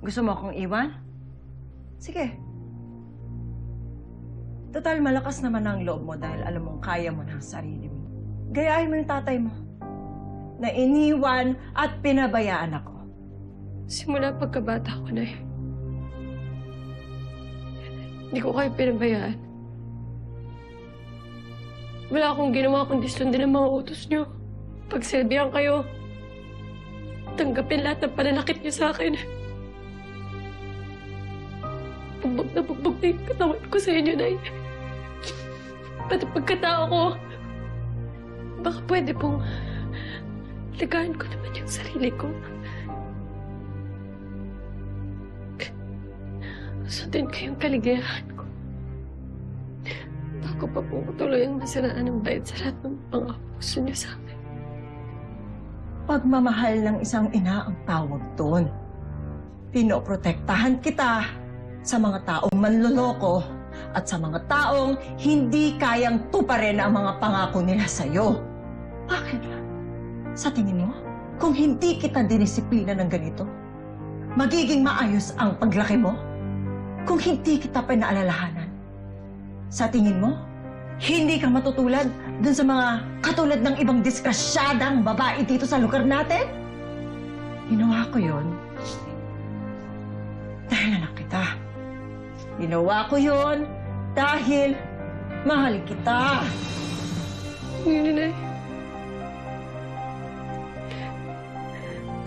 Gusto mo akong iwan? Sige. Total, malakas naman ang loob mo dahil alam mong kaya mo ng sarili mo. Gayahin mo yung tatay mo na iniwan at pinabayaan ako. Simula pagkabata ko na eh. Hindi ko kayo pinabayaan. Wala akong ginawa kundi sundin ang mga utos niyo. Pagsilbihan kayo. Tanggapin lahat ng pananakit niyo sa akin. Bugbog na yung katawan ko sa inyo, Nay. Pati pagkatao ko. Baka pwede pong lagaan ko naman yung sarili ko. Sundin ko yung kaligayahan ko. Bago pa po ko tuloy ang masiraan ng bayad sa lahat ng mga puso niyo sa akin. Pagmamahal ng isang ina ang tawag doon. Pinoprotektahan kita sa mga taong manloloko at sa mga taong hindi kayang tuparin ang mga pangako nila sa'yo. Bakit? Sa tingin mo, kung hindi kita dinisiplina ng ganito, magiging maayos ang paglaki mo? Kung hindi kita pinaalalahanan, sa tingin mo, hindi ka matutulad dun sa mga katulad ng ibang diskrasyadang babae dito sa lugar natin? Ginawa ko yon dahil anak. Ginawa ko yon dahil mahal kita. Hindi, Nay.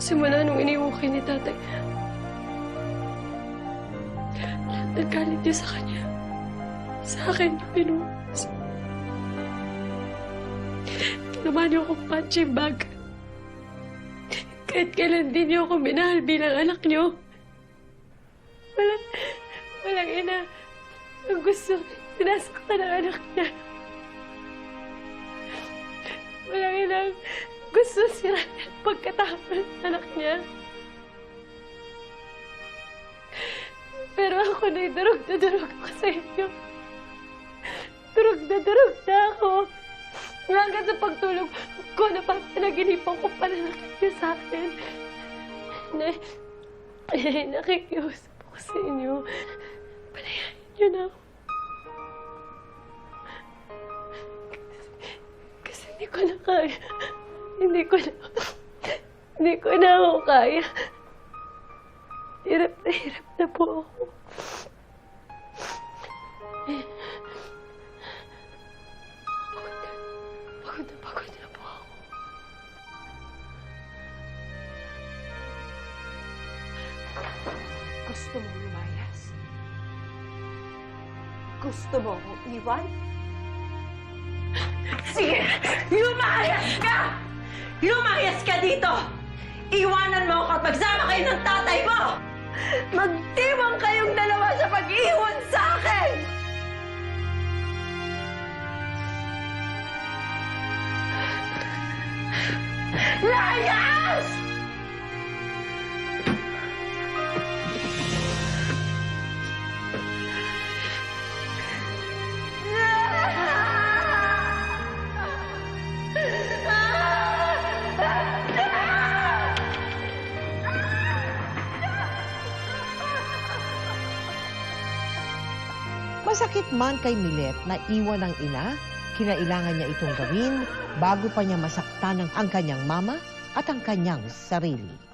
Simula nung iniwan kayo ni tatay, lahat ng galit niyo sa kanya, sa akin yung pinuwas. Ginawa niyo akong punching bag. Kahit kailan din niyo ako minahal bilang anak niyo. Walang, walang ina ang gusto sinasaktan ng anak niya. Walang inang gusto sira pagkatapos ng anak niya. Pero ako na durog na durog ako sa inyo. Durog na durog na ako. Hanggang sa pagtulog ko, napapanaginipan ko pananakit niya sa akin. Na, nakikiusap ako sa inyo. Palayain niyo na ako. Kasi hindi ko na kaya. Hindi ko na... Hindi ko na ako kaya. Hirap na hirap na po ako. Pagod na pagod na Gusto mo lumayas? Gusto mo akong iwan? Sige! Lumayas ka! Lumayas ka dito! Iwanan mo ako at magsama kayo ng tatay mo! Magtiwang kayong dalawa sa pag-iwan sa akin! Layas! Masakit man kay Milet na iwan ng ina, kinailangan niya itong gawin bago pa niya masaktan ang, ang kanyang mama at ang kanyang sarili.